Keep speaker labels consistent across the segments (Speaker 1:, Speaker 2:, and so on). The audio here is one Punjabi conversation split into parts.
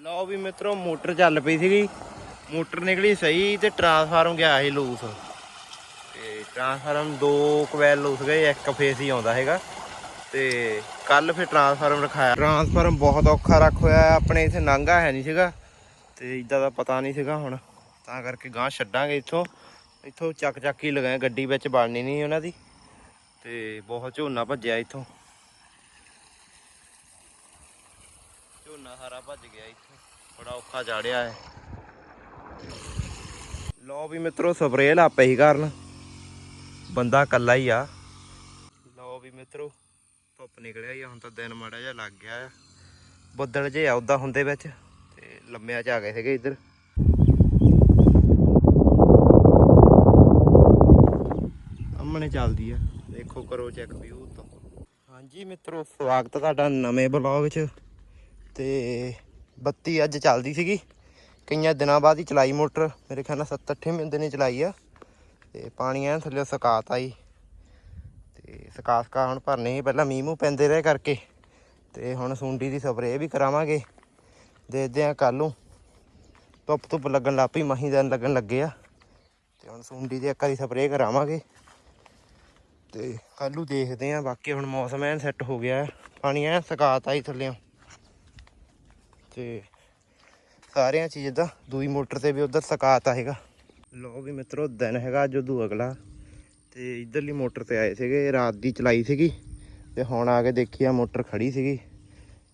Speaker 1: ਲਓ ਵੀ ਮਿੱਤਰੋ, ਮੋਟਰ ਚੱਲ ਪਈ ਸੀਗੀ। ਮੋਟਰ ਨਿਕਲੀ ਸਹੀ ਤੇ ਟਰਾਂਸਫਾਰਮ ਗਿਆ ਸੀ ਲੂਸ ਤੇ ਟਰਾਂਸਫਾਰਮ ਦੋ ਕੁਵੈਲ ਲੂਸ ਗਏ, ਇੱਕ ਫੇਸ ਹੀ ਆਉਂਦਾ ਹੈਗਾ। ਤੇ ਕੱਲ ਫਿਰ ਟਰਾਂਸਫਾਰਮ ਰਖਾਇਆ। ਟਰਾਂਸਫਾਰਮ ਬਹੁਤ ਔਖਾ ਰੱਖ ਹੋਇਆ, ਆਪਣੇ ਇੱਥੇ ਨਾਂਗਾ ਹੈ ਨਹੀਂ ਸੀਗਾ। ਤੇ ਇਦਾਂ ਦਾ ਪਤਾ ਨਹੀਂ ਸੀਗਾ ਹੁਣ। ਤਾਂ ਕਰਕੇ ਗਾਂ ਛੱਡਾਂਗੇ ਇੱਥੋਂ। ਇੱਥੋਂ ਚੱਕ ਚੱਕ ਹੀ ਲਗਾਏ ਗੱਡੀ ਵਿੱਚ ਬਣਨੀ ਨਹੀਂ ਉਹਨਾਂ ਦੀ। ਤੇ ਬਹੁਤ ਝੋਨਾ ਭੱਜਿਆ ਇੱਥੋਂ। ਝੋਨਾ ਸਾਰਾ ਭੱਜ ਗਿਆ ਇੱਥੋਂ। ਬੜਾ ਔਖਾ ਚਾੜਿਆ ਹੈ ਲਓ ਵੀ ਮਿੱਤਰੋ ਸਪਰੇਅ ਲਾ ਪਈ ਕਰਨ। ਬੰਦਾ ਕੱਲਾ ਹੀ ਆ। ਲਓ ਵੀ ਮਿੱਤਰੋ, ਧੁੱਪ ਨਿਕਲਿਆ ਹੀ ਹੁਣ ਤਾਂ ਦਿਨ ਮਾੜਾ ਜਿਹਾ ਲੱਗ ਗਿਆ ਆ। ਬੱਦਲ ਜੇ ਆ ਉਦਾਂ ਹੁੰਦੇ ਵਿੱਚ, ਤੇ ਲੰਮਿਆਂ ਚ ਆ ਗਏ ਸੀਗੇ ਇੱਧਰ। ਸਾਹਮਣੇ ਚੱਲਦੀ ਆ। ਦੇਖੋ ਕਰੋ ਚੈੱਕ ਵਿਊ ਤੋਂ ਹਾਂਜੀ ਮਿੱਤਰੋ, ਸਵਾਗਤ ਤੁਹਾਡਾ ਨਵੇਂ ਬਲੌਗ 'ਚ। ਤੇ ਬੱਤੀ ਅੱਜ ਚੱਲਦੀ ਸੀਗੀ। ਕਈਆਂ ਦਿਨਾਂ ਬਾਅਦ ਹੀ ਚਲਾਈ ਮੋਟਰ। ਮੇਰੇ ਖਿਆਲ ਨਾਲ 7-8 ਮਹੀਨੇ ਨੇ ਚਲਾਈ ਆ। ਤੇ ਪਾਣੀ ਐਨ ਥੱਲੇ ਸਕਾਤ ਆਈ ਤੇ ਸੁਕਾ ਸੁਕਾ ਹੁਣ ਭਰਨੇ ਪਹਿਲਾਂ ਮੀਂਹ ਮੂੰਹ ਪੈਂਦੇ ਰਹੇ ਕਰਕੇ। ਤੇ ਹੁਣ ਸੁੰਡੀ ਦੀ ਸਪਰੇਅ ਵੀ ਕਰਾਵਾਂਗੇ। ਦੇਖਦੇ ਆ ਕੱਲ ਨੂੰ। ਧੁੱਪ ਧੁੱਪ ਲੱਗਣ ਲੱਗ ਪਈ। ਮਹੀਂ ਦਿਨ ਲੱਗਣ ਲੱਗੇ ਆ। ਤੇ ਹੁਣ ਸੁੰਡੀ ਦੀ ਇੱਕ ਵਾਰੀ ਸਪਰੇਅ ਕਰਾਵਾਂਗੇ। ਤੇ ਕੱਲ ਨੂੰ ਦੇਖਦੇ ਆ। ਬਾਕੀ ਹੁਣ ਮੌਸਮ ਐਨ ਸੈੱਟ ਹੋ ਗਿਆ। ਪਾਣੀ ਐਨ ਸਕਾਤ ਆਈ ਥੱਲਿਓਂ। ਤੇ ਸਾਰਿਆਂ ਚੀਜ਼ ਦਾ, ਦੂਈ ਮੋਟਰ ਤੇ ਵੀ ਉਧਰ ਸਕਾਤਾ ਹੈਗਾ ਲੋ ਵੀ ਮਿੱਤਰੋ, ਦਿਨ ਹੈਗਾ ਅੱਜ ਉਦੋਂ ਅਗਲਾ। ਤੇ ਇਧਰਲੀ ਮੋਟਰ ਤੇ ਆਏ ਸੀਗੇ, ਰਾਤ ਦੀ ਚਲਾਈ ਸੀਗੀ। ਤੇ ਹੁਣ ਆ ਕੇ ਦੇਖੀ ਆ, ਮੋਟਰ ਖੜੀ ਸੀਗੀ।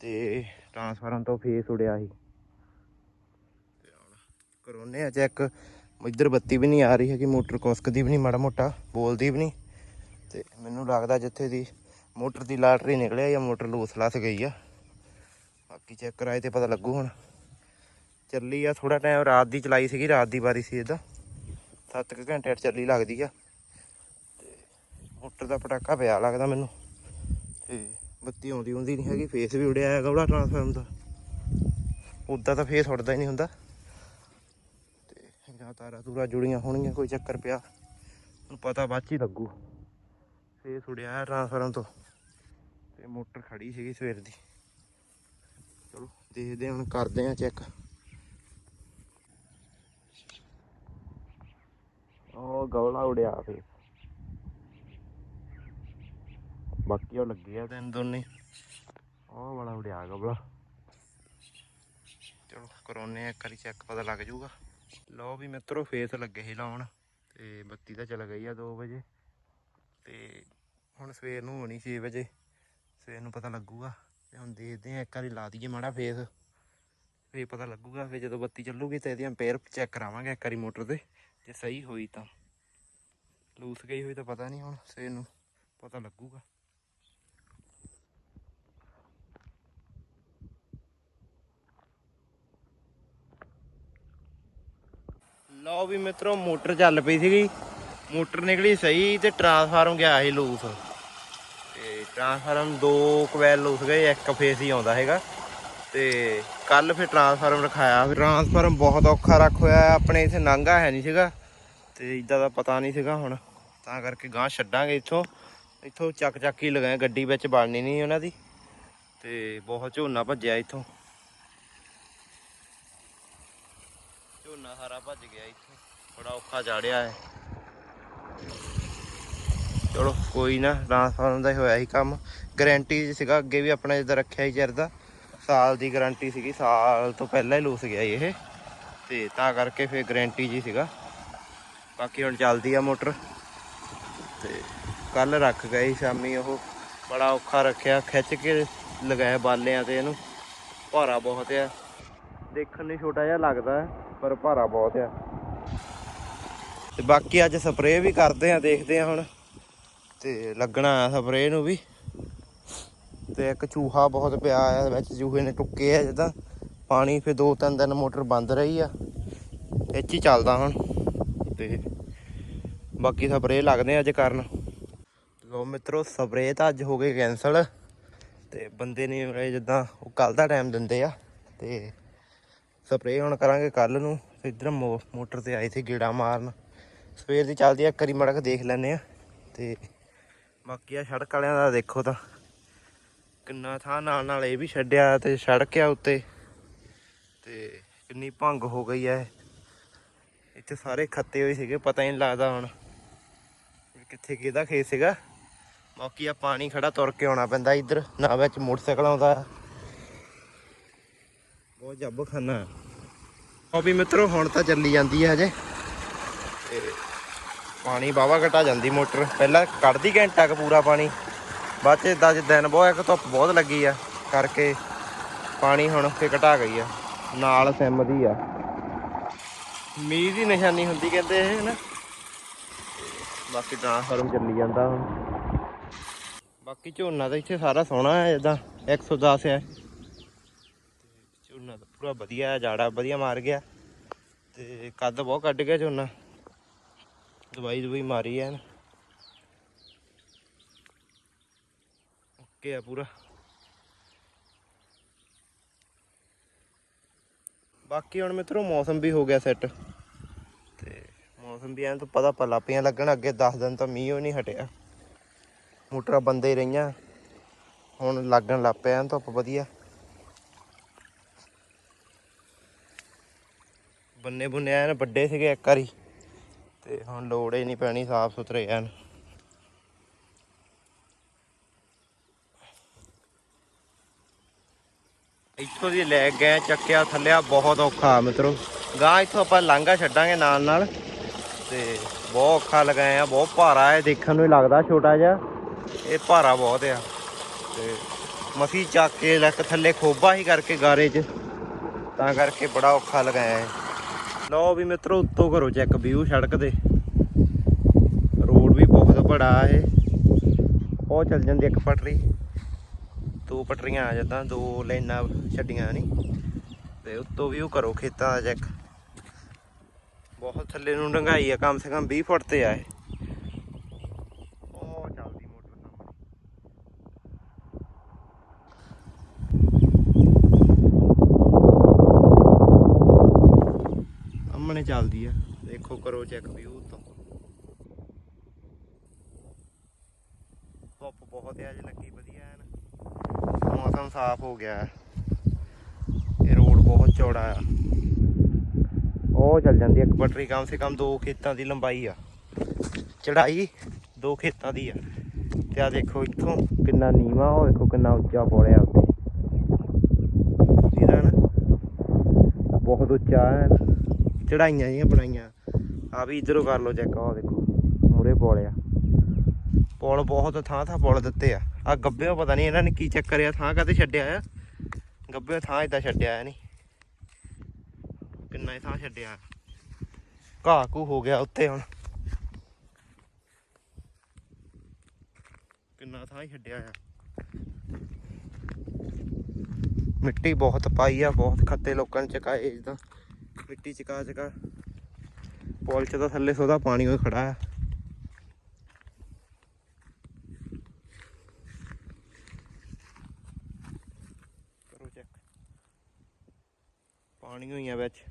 Speaker 1: ਤੇ ਟਰਾਂਸਫਾਰਮ ਤੋਂ ਫੇਸ ਉੜਿਆ ਸੀ। ਤੇ ਹੁਣ ਕਰੋਨੇ ਆ ਚੈੱਕ। ਇੱਧਰ ਬੱਤੀ ਵੀ ਨਹੀਂ ਆ ਰਹੀ ਹੈਗੀ, ਮੋਟਰ ਕੁਸਕਦੀ ਵੀ ਨਹੀਂ, ਮਾੜਾ ਮੋਟਾ, ਬੋਲਦੀ ਵੀ ਨਹੀਂ। ਤੇ ਮੈਨੂੰ ਲੱਗਦਾ ਜਿੱਥੇ ਦੀ ਮੋਟਰ ਦੀ ਲਾਟਰੀ ਨਿਕਲਿਆ ਜਾਂ ਮੋਟਰ ਲੂਸ ਲੱਸ ਗਈ ਆ। ਬਾਕੀ ਚੈੱਕ ਕਰਾਏ ਤੇ ਪਤਾ ਲੱਗੂ ਹੁਣ। ਚੱਲੀ ਆ ਥੋੜਾ ਟਾਈਮ ਰਾਤ ਦੀ ਚਲਾਈ ਸੀਗੀ, ਰਾਤ ਦੀ ਵਾਰੀ ਸੀ ਇਹਦਾ 7 ਘੰਟੇ ਚੱਲੀ ਲੱਗਦੀ ਆ। ਤੇ ਮੋਟਰ ਦਾ ਪਟਾਕਾ ਪਿਆ ਲੱਗਦਾ ਮੈਨੂੰ। ਤੇ ਬੱਤੀ ਆਉਂਦੀ ਹੁੰਦੀ ਨਹੀਂ ਹੈਗੀ ਫੇਸ ਵੀ ਉੜਿਆ ਹੈਗਾ ਉਹਦਾ ਟ੍ਰਾਂਸਫਾਰਮ ਦਾ। ਉਦਾਂ ਤਾਂ ਫੇਸ ਉੱਡਦਾ ਹੀ ਨਹੀਂ ਹੁੰਦਾ। ਤੇ ਜਾਂ ਤਾਰਾ ਤੂਰਾ ਜੁੜੀਆਂ ਹੋਣਗੀਆਂ, ਕੋਈ ਚੱਕਰ ਪਿਆ। ਨੂੰ ਪਤਾ ਬਾਅਦ 'ਚ ਹੀ ਲੱਗੂ। ਫੇਸ ਉੜਿਆ ਹੈ ਟ੍ਰਾਂਸਫਾਰਮ ਤੋਂ। ਤੇ ਮੋਟਰ ਖੜੀ ਸੀਗੀ ਸਵੇਰ ਦੀ। ਚਲੋ, ਦੇਖਦੇ ਹਾਂ, ਹੁਣ ਕਰਦੇ ਆ ਚੈੱਕ ਉਹ ਗਵਲਾ ਉੜਿਆ ਫੇ ਬਾਕੀ ਉਹ ਲੱਗੇ ਆ ਤਿੰਨ ਦੋਨੇ। ਉਹ ਵਾਲਾ ਉੜਿਆ ਗਵਲਾ। ਚਲੋ ਕਰਾਉਨੇ ਆ ਇੱਕ ਵਾਰੀ ਚੈੱਕ ਪਤਾ ਲੱਗ ਜਾਊਗਾ। ਲਓ ਵੀ ਮਿੱਤਰੋ ਫੇਸ ਲੱਗੇ ਸੀ ਲਾਉਣ। ਤੇ ਬੱਤੀ ਤਾਂ ਚਲ ਗਈ ਆ 2 ਵਜੇ। ਤੇ ਹੁਣ ਸਵੇਰ ਨੂੰ ਹੋਣੀ 6 ਵਜੇ। ਸਵੇਰ ਨੂੰ ਪਤਾ ਲੱਗੂਗਾ। ਤੇ ਹੁਣ ਦੇਖਦੇ ਆ ਇੱਕ ਵਾਰੀ ਲਾ ਦਈਏ ਮਾੜਾ ਫੇਸ ਫੇਰ ਪਤਾ ਲੱਗੂਗਾ, ਫੇਰ ਜਦੋਂ ਬੱਤੀ ਚੱਲੂਗੀ ਤੇ ਇਹਦੀ ਐਂਪੀਅਰ ਚੈੱਕ ਕਰਾਵਾਂਗੇ ਇੱਕ ਵਾਰੀ ਮੋਟਰ ਤੇ, ਜੇ ਸਹੀ ਹੋਈ ਤਾਂ। ਲੂਸ ਗਈ ਹੋਈ ਤਾਂ ਪਤਾ ਨਹੀਂ ਹੁਣ ਸਵੇਰ ਨੂੰ ਪਤਾ ਲੱਗੂਗਾ। ਲਓ ਵੀ ਮਿੱਤਰੋ, ਮੋਟਰ ਚੱਲ ਪਈ ਸੀਗੀ। ਮੋਟਰ ਨਿਕਲੀ ਸਹੀ ਤੇ ਟਰਾਂਸਫਾਰਮ ਗਿਆ ਸੀ ਲੂਸ ਟਰਾਂਸਫਾਰਮ ਦੋ ਕੁਵੈਲ ਲੂਸ ਗਏ, ਇੱਕ ਫੇਸ ਹੀ ਆਉਂਦਾ ਹੈਗਾ। ਤੇ ਕੱਲ ਫਿਰ ਟਰਾਂਸਫਾਰਮ ਰਖਾਇਆ। ਟਰਾਂਸਫਾਰਮ ਬਹੁਤ ਔਖਾ ਰੱਖ ਹੋਇਆ, ਆਪਣੇ ਇੱਥੇ ਨਾਂਗਾ ਹੈ ਨਹੀਂ ਸੀਗਾ। ਤੇ ਇਦਾਂ ਦਾ ਪਤਾ ਨਹੀਂ ਸੀਗਾ ਹੁਣ। ਤਾਂ ਕਰਕੇ ਗਾਂ ਛੱਡਾਂਗੇ ਇੱਥੋਂ। ਇੱਥੋਂ ਚੱਕ ਚੱਕ ਹੀ ਲਗਾਏ ਗੱਡੀ ਵਿੱਚ ਬਣਨੀ ਨਹੀਂ ਉਹਨਾਂ ਦੀ। ਤੇ ਬਹੁਤ ਝੋਨਾ ਭੱਜਿਆ ਇੱਥੋਂ। ਝੋਨਾ ਸਾਰਾ ਭੱਜ ਗਿਆ ਇੱਥੋਂ। ਬੜਾ ਔਖਾ ਚਾੜਿਆ ਹੈ। ਚਲੋ ਕੋਈ ਨਾ ਟ੍ਰਾਂਸਫਾਰਮ ਦਾ ਹੀ ਹੋਇਆ ਸੀ ਕੰਮ। ਗਾਰੰਟੀ ਸੀਗਾ, ਅੱਗੇ ਵੀ ਆਪਣਾ ਜਿੱਦਾਂ ਰੱਖਿਆ ਹੀ ਚਿਰਦਾ। ਸਾਲ ਦੀ ਗਾਰੰਟੀ ਸੀਗੀ, ਸਾਲ ਤੋਂ ਪਹਿਲਾਂ ਹੀ ਲੂਸ ਗਿਆ ਸੀ ਇਹ। ਤੇ ਤਾਂ ਕਰਕੇ ਫਿਰ ਗਾਰੰਟੀ ਜੀ ਸੀਗਾ। ਬਾਕੀ ਹੁਣ ਚੱਲਦੀ ਆ ਮੋਟਰ। ਤੇ ਕੱਲ ਰੱਖ ਗਏ ਸੀ ਸ਼ਾਮੀ ਉਹ। ਬੜਾ ਔਖਾ ਰੱਖਿਆ, ਖਿੱਚ ਕੇ ਲਗਾਇਆ ਬਾਲਿਆਂ ਤੇ ਇਹਨੂੰ। ਭਾਰਾ ਬਹੁਤ ਆ। ਦੇਖਣ ਨੂੰ ਛੋਟਾ ਜਿਹਾ ਲੱਗਦਾ, ਪਰ ਭਾਰਾ ਬਹੁਤ ਆ। ਤੇ ਬਾਕੀ ਅੱਜ ਸਪਰੇਅ ਵੀ ਕਰਦੇ ਆ, ਦੇਖਦੇ ਆ ਹੁਣ। ਤੇ ਲੱਗਣਾ ਆ ਸਪਰੇਅ ਨੂੰ ਵੀ। ਤੇ ਇੱਕ ਚੂਹਾ ਬਹੁਤ ਪਿਆ ਆ, ਵਿੱਚ ਚੂਹੇ ਨੇ ਟੁੱਕੇ ਆ ਜਦਾਂ। ਪਾਣੀ ਫਿਰ ਦੋ ਤਿੰਨ ਦਿਨ ਮੋਟਰ ਬੰਦ ਰਹੀ ਆ। ਇਹ 'ਚ ਹੀ ਚੱਲਦਾ ਹੁਣ। ਤੇ ਬਾਕੀ ਸਪਰੇਅ ਲੱਗਦੇ ਅੱਜ ਕਰਨ। ਲੋ ਮਿੱਤਰੋ, ਸਪਰੇਅ ਤਾਂ ਅੱਜ ਹੋ ਗਏ ਕੈਨਸਲ ਤੇ ਬੰਦੇ ਨਹੀਂ ਰਹੇ ਜਿੱਦਾਂ, ਉਹ ਕੱਲ ਦਾ ਟਾਈਮ ਦਿੰਦੇ ਆ। ਤੇ ਸਪਰੇਅ ਹੁਣ ਕਰਾਂਗੇ ਕੱਲ ਨੂੰ। ਇਧਰ ਮੋਟਰ ਤੇ ਆਏ ਸੀ ਗੇੜਾ ਮਾਰਨ। ਸਵੇਰ ਦੀ ਚੱਲਦੀ ਆ ਕਰੀ ਮੜਕ ਦੇਖ ਲੈਨੇ ਆ। ਤੇ ਬਾਕੀ ਆ ਸੜਕ ਵਾਲਿਆਂ ਦਾ ਦੇਖੋ ਤਾਂ। ਕਿੰਨਾ ਥਾਂ ਨਾਲ ਨਾਲ ਇਹ ਵੀ ਛੱਡਿਆ ਤੇ ਸੜਕ ਆ ਉੱਤੇ। ਕਿੰਨੀ ਭੰਗ ਹੋ ਗਈ ਐ। ਇੱਥੇ ਸਾਰੇ ਖੱਤੇ ਹੋਏ ਸੀਗੇ, ਪਤਾ ਹੀ ਨਹੀਂ ਲੱਗਦਾ ਹੁਣ ਕਿੱਥੇ ਕਿਹਦਾ ਖੇਤ ਸੀਗਾ। ਬਾਕੀ ਆ ਪਾਣੀ ਖੜਾ ਤੁਰ ਕੇ ਆਉਣਾ ਪੈਂਦਾ ਇੱਧਰ, ਨਾ ਵਿੱਚ ਮੋਟਰਸਾਈਕਲ ਆਉਂਦਾ। ਬਹੁਤ ਜੱਬ ਖਾਨਾ। ਉਹ ਵੀ ਮਿੱਤਰੋ, ਹੁਣ ਤਾਂ ਚੱਲੀ ਜਾਂਦੀ ਹੈ ਹਜੇ। ਪਾਣੀ ਬਾਵਾ ਘਟਾ ਜਾਂਦੀ ਮੋਟਰ। ਪਹਿਲਾਂ ਕੱਢਦੀ ਘੰਟਾ ਕ ਪੂਰਾ ਪਾਣੀ। ਬਾਅਦ ਚ ਦਸ ਦਿਨ ਬਹੁਤ ਇੱਕ ਧੁੱਪ ਬਹੁਤ ਲੱਗੀ ਆ, ਕਰਕੇ ਪਾਣੀ ਹੁਣ ਫੇ ਘਟਾ ਗਈ ਆ। ਨਾਲ ਸਿਮ ਦੀ ਆ। ਮੀਂਹ ਦੀ ਨਿਸ਼ਾਨੀ ਹੁੰਦੀ ਕਹਿੰਦੇ ਇਹ ਨਾ ਬਾਕੀ ਟ੍ਰਾਂਸਫਾਰਮ ਚੱਲੀ ਜਾਂਦਾ ਹੁਣ। ਬਾਕੀ ਝੋਨਾ ਤਾਂ ਇੱਥੇ ਸਾਰਾ ਸੋਹਣਾ ਹੈ ਜਿੱਦਾਂ 110 ਹੈ ਝੋਨਾ ਤਾਂ ਪੂਰਾ ਵਧੀਆ ਹੈ ਜਾੜਾ ਵਧੀਆ ਮਾਰ ਗਿਆ। ਤੇ ਕੱਦ ਬਹੁਤ ਕੱਢ ਗਿਆ ਝੋਨਾ। ਦਵਾਈ ਦਵਾਈ ਮਾਰੀ ਐਨ। ਓਕੇ ਆ ਪੂਰਾ। ਬਾਕੀ ਹੁਣ ਮਿੱਤਰੋ ਮੌਸਮ ਵੀ ਹੋ ਗਿਆ ਸੈੱਟ। ਤੇ ਮੌਸਮ ਵੀ ਐਨ ਤੋਂ ਪਤਾ ਪੱਲਾ ਪਈਆਂ, ਲੱਗਣ ਅੱਗੇ 10 ਦਿਨ ਤਾਂ ਮੀਂਹ ਹੀ ਨਹੀਂ ਹਟਿਆ। ਮੋਟਰਾਂ ਬੰਦੇ ਹੀ ਰਹੀਆਂ। ਹੁਣ ਲੱਗਣ ਲੱਗ ਪਿਆ ਐਨ ਧੁੱਪ ਵਧੀਆ। ਬੰਨੇ ਬੁੰਨੇ ਐਨ ਵੱਡੇ ਸੀਗੇ ਇੱਕ ਵਾਰੀ। ਤੇ ਹੁਣ ਲੋੜ ਹੀ ਨਹੀਂ ਪੈਣੀ ਸਾਫ਼ ਸੁਥਰੇ ਐਨ ਇੱਥੋਂ ਦੀ ਲੈ ਗਏ ਚੱਕਿਆ ਥੱਲਿਆ ਬਹੁਤ ਔਖਾ। ਮਿੱਤਰੋ। ਗਾਂ ਇੱਥੋਂ ਆਪਾਂ ਲਾਂਘਾ ਛੱਡਾਂਗੇ ਨਾਲ ਨਾਲ। ਤੇ ਬਹੁਤ ਔਖਾ ਲਗਾਇਆ ਬਹੁਤ ਭਾਰਾ ਹੈ ਦੇਖਣ ਨੂੰ ਹੀ ਲੱਗਦਾ ਛੋਟਾ ਜਿਹਾ। ਇਹ ਭਾਰਾ ਬਹੁਤ ਆ। ਤੇ ਮਸੀ ਚੱਕ ਕੇ ਲੱਕ ਥੱਲੇ ਖੋਬਾ ਹੀ ਕਰਕੇ ਗਾਰੇ 'ਚ ਤਾਂ ਕਰਕੇ ਬੜਾ ਔਖਾ ਲਗਾਇਆ ਹੈ ਲਓ ਵੀ ਮਿੱਤਰੋ, ਉੱਤੋਂ ਕਰੋ ਚੈੱਕ ਵਿਊ ਸੜਕ ਦੇ ਰੋਡ ਵੀ ਬਹੁਤ ਬੜਾ ਹੈ ਉਹ ਚੱਲ ਜਾਂਦੀ ਇੱਕ ਪਟਰੀ। ਦੋ ਪਟਰੀਆਂ ਆ ਜਾਂਦਾ, ਦੋ ਲਾਈਨਾਂ ਛੱਡੀਆਂ ਨਹੀਂ। ਤੇ ਉੱਤੋਂ ਵਿਊ ਕਰੋ ਖੇਤਾਂ ਦਾ ਚੈੱਕ ਬਹੁਤ ਥੱਲੇ ਨੂੰ ਡੰਗਾਈ ਆ, ਕਮ ਸੇ ਕਮ 20 ਫੁੱਟ ਤੇ ਆ ਇਹ ਉਹ ਚੱਲਦੀ ਮੋਟਰ ਸਾਹਮਣੇ ਸਾਹਮਣੇ ਚੱਲਦੀ ਆ। ਦੇਖੋ, ਕਰੋ ਚੈੱਕ ਵਿਊ ਤੋਂ। ਧੁੱਪ ਬਹੁਤ ਹੈ ਅੱਜ ਲੱਗੀ ਵਧੀਆ ਐਨ। ਮੌਸਮ ਸਾਫ਼ ਹੋ ਗਿਆ। ਇਹ ਰੋਡ ਬਹੁਤ ਚੌੜਾ ਆ। ਉਹ ਚੱਲ ਜਾਂਦੀ ਇੱਕ ਪਟਰੀ ਕਮ ਸੇ ਕਮ ਦੋ ਖੇਤਾਂ ਦੀ ਲੰਬਾਈ ਆ। ਚੜਾਈ ਦੋ ਖੇਤਾਂ ਦੀ ਆ। ਤੇ ਆ ਦੇਖੋ ਇੱਥੋਂ ਕਿੰਨਾ ਨੀਵਾ, ਉਹ ਦੇਖੋ ਕਿੰਨਾ ਉੱਚਾ ਪੋੜਿਆ ਉੱਤੇ ਇਹਦਾ ਨਾ ਬਹੁਤ ਉੱਚਾ ਹੈ ਚੜਾਈਆਂ ਜੀਆਂ ਬਣਾਈਆਂ। ਆ ਵੀ ਇਧਰੋਂ ਕਰ ਲਓ ਚੈੱਕ ਆਹ ਦੇਖੋ ਮੂਰੇ ਪੋਲਿਆ ਪੁਲ ਬਹੁਤ ਥਾਂ ਥਾਂ ਪੁਲ ਦਿੱਤੇ ਆ। ਆ ਗੱਬਿਓ ਪਤਾ ਨਹੀਂ ਇਹਨਾਂ ਨੇ ਕੀ ਚੱਕਰ ਆ, ਥਾਂ ਕਾਤੇ ਛੱਡਿਆ ਆ? ਗੱਬਿਓ ਥਾਂ ਇਦਾਂ ਛੱਡਿਆ ਨਹੀਂ ਕਿੰਨਾ ਹੀ ਥਾਂ ਛੱਡਿਆ ਘਾਹ ਘੂ ਹੋ ਗਿਆ ਉੱਤੇ ਹੁਣ। ਕਿੰਨਾ ਥਾਂ ਹੀ ਛੱਡਿਆ ਆ। ਮਿੱਟੀ ਬਹੁਤ ਪਾਈ ਆ, ਬਹੁਤ ਖੱਤੇ ਲੋਕਾਂ ਨੇ ਚਕਾਏ ਇਦਾਂ ਮਿੱਟੀ ਚਕਾ ਚਕਾ ਪੁਲ ਦਾ ਥੱਲੇ ਸੋਦਾ ਪਾਣੀ ਹੋਈ ਖੜਾ ਆ। ਕਰੋ ਚੈੱਕ ਪਾਣੀ ਹੋਈ ਆ ਵਿੱਚ।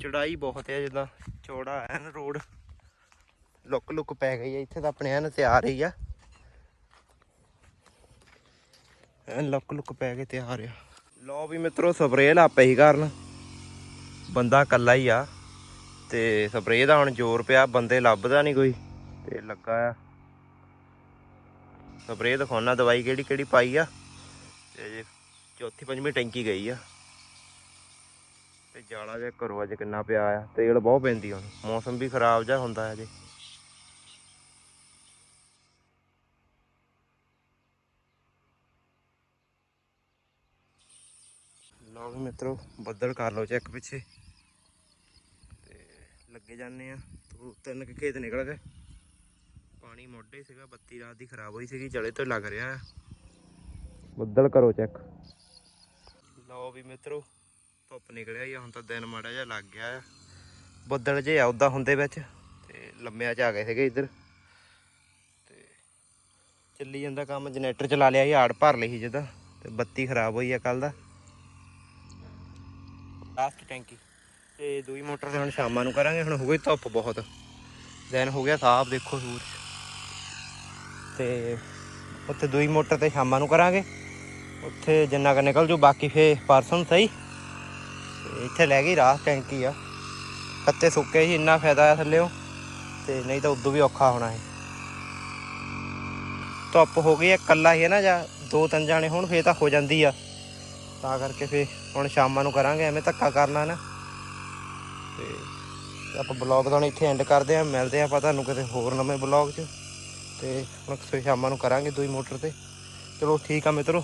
Speaker 1: ਚੜਾਈ ਬਹੁਤ ਹੈ ਜਿੱਦਾਂ ਚੌੜਾ ਹੈ ਨਾ ਰੋਡ। ਲੁੱਕ ਲੁੱਕ ਪੈ ਗਈ ਆ, ਇੱਥੇ ਤਾਂ ਆਪਣੇ ਐਨ ਤਿਆਰ ਹੀ ਆ। ਐਨ ਲੁੱਕ ਲੁੱਕ ਪੈ ਕੇ ਤਿਆਰ ਆ। ਲੋ ਵੀ ਮਿੱਤਰੋ ਸਪਰੇਅ ਲਾ ਹੀ ਕਰਨ। ਬੰਦਾ ਕੱਲਾ ਹੀ ਆ ਤੇ ਸਪਰੇਅ ਦਾ ਹੁਣ ਜ਼ੋਰ ਪਿਆ, ਬੰਦੇ ਲੱਭਦਾ ਨਹੀਂ ਕੋਈ। ਤੇ ਲੱਗਾ ਆ। ਸਪਰੇਅ ਦਿਖਾਉਣਾ ਦਵਾਈ ਕਿਹੜੀ ਕਿਹੜੀ ਪਾਈ ਆ। ਤੇ ਜੇ ਚੌਥੀ, ਪੰਜਵੀਂ ਟੈਂਕੀ ਗਈ ਆ। ਤੇ ਜਾਲਾ ਜੇ ਘਰੋਂ ਅੱਜ ਕਿੰਨਾ ਪਿਆ ਆ। ਤੇਲ ਬਹੁਤ ਪੈਂਦੀ ਹੁਣ। ਮੌਸਮ ਵੀ ਖਰਾਬ ਜਿਹਾ ਹੁੰਦਾ ਅਜੇ ਲਓ ਮਿੱਤਰੋ ਬੱਦਲ ਕਰ ਲਓ ਚੈੱਕ ਪਿੱਛੇ। ਤੇ ਲੱਗੇ ਜਾਂਦੇ ਆ। ਤੂੰ ਤਿੰਨ ਕੁ ਖੇਤ ਨਿਕਲ ਗਏ। ਪਾਣੀ ਮੋਢੇ ਸੀਗਾ ਬੱਤੀ ਰਾਤ ਦੀ ਖਰਾਬ ਹੋਈ ਸੀਗੀ ਜਲੇ ਤੋਂ ਲੱਗ ਰਿਹਾ ਆ। ਬੱਦਲ ਕਰੋ ਚੈੱਕ ਲਓ ਵੀ ਮਿੱਤਰੋ ਧੁੱਪ ਨਿਕਲਿਆ ਹੀ ਆ, ਹੁਣ ਤਾਂ ਦਿਨ ਮਾੜਾ ਜਿਹਾ ਲੱਗ ਗਿਆ ਆ। ਬੱਦਲ ਜੇ ਆ ਹੁੰਦੇ ਵਿੱਚ। ਤੇ ਲੰਮਿਆਂ ਚ ਆ ਗਏ ਸੀਗੇ ਇੱਧਰ। ਤੇ ਚੱਲੀ ਜਾਂਦਾ ਕੰਮ ਜਨਰੇਟਰ ਚਲਾ ਲਿਆ ਸੀ ਆੜ ਭਰ ਲਈ ਸੀ ਜਦਾਂ। ਤੇ ਬੱਤੀ ਖਰਾਬ ਹੋਈ ਆ ਕੱਲ ਦਾ। ਲਾਸਟ ਟੈਂਕੀ ਤੇ ਦੂਈ ਮੋਟਰ ਤੇ ਹੁਣ ਸ਼ਾਮਾਂ ਨੂੰ ਕਰਾਂਗੇ, ਹੁਣ ਹੋ ਗਈ ਧੁੱਪ ਬਹੁਤ। ਦਿਨ ਹੋ ਗਿਆ ਸਾਫ਼, ਦੇਖੋ ਸੂਰਜ। ਤੇ ਉੱਥੇ ਦੂਈ ਮੋਟਰ ਤੇ ਸ਼ਾਮਾਂ ਨੂੰ ਕਰਾਂਗੇ। ਉੱਥੇ ਜਿੰਨਾ ਕ ਨਿਕਲ ਜੂ, ਬਾਕੀ ਫੇ ਪਰਸਨ ਸਹੀ। ਤੇ ਇੱਥੇ ਲੈ ਗਈ ਰਾਹ ਟੈਂਕੀ ਆ। ਪੱਤੇ ਸੁੱਕੇ ਸੀ, ਇੰਨਾ ਫਾਇਦਾ ਆ ਥੱਲੇੋਂ। ਤੇ ਨਹੀਂ ਤਾਂ ਉਦੋਂ ਵੀ ਔਖਾ ਹੋਣਾ ਹੈ ਧੁੱਪ ਹੋ ਗਈ ਹੈ ਇਕੱਲਾ ਹੀ ਹੈ ਨਾ, ਜਾਂ ਦੋ ਤਿੰਨ ਜਾਣੇ ਹੁਣ, ਫੇਰ ਤਾਂ ਹੋ ਜਾਂਦੀ ਆ। ਤਾਂ ਕਰਕੇ ਫੇ ਹੁਣ ਸ਼ਾਮਾਂ ਨੂੰ ਕਰਾਂਗੇ, ਐਵੇਂ ਧੱਕਾ ਕਰਨਾ ਨਾ। ਤੇ ਆਪਾਂ ਬਲੌਗ ਤਾਂ ਹੁਣ ਇੱਥੇ ਐਂਡ ਕਰਦੇ ਆ ਮਿਲਦੇ ਆ ਆਪਾਂ ਤੁਹਾਨੂੰ ਕਿਤੇ ਹੋਰ ਨਵੇਂ ਬਲੌਗ 'ਚ। ਤੇ ਹੁਣ ਫਿਰ ਸ਼ਾਮਾਂ ਨੂੰ ਕਰਾਂਗੇ ਦੂਈ ਮੋਟਰ ਤੇ। ਚਲੋ ਠੀਕ ਆ ਮਿੱਤਰੋ।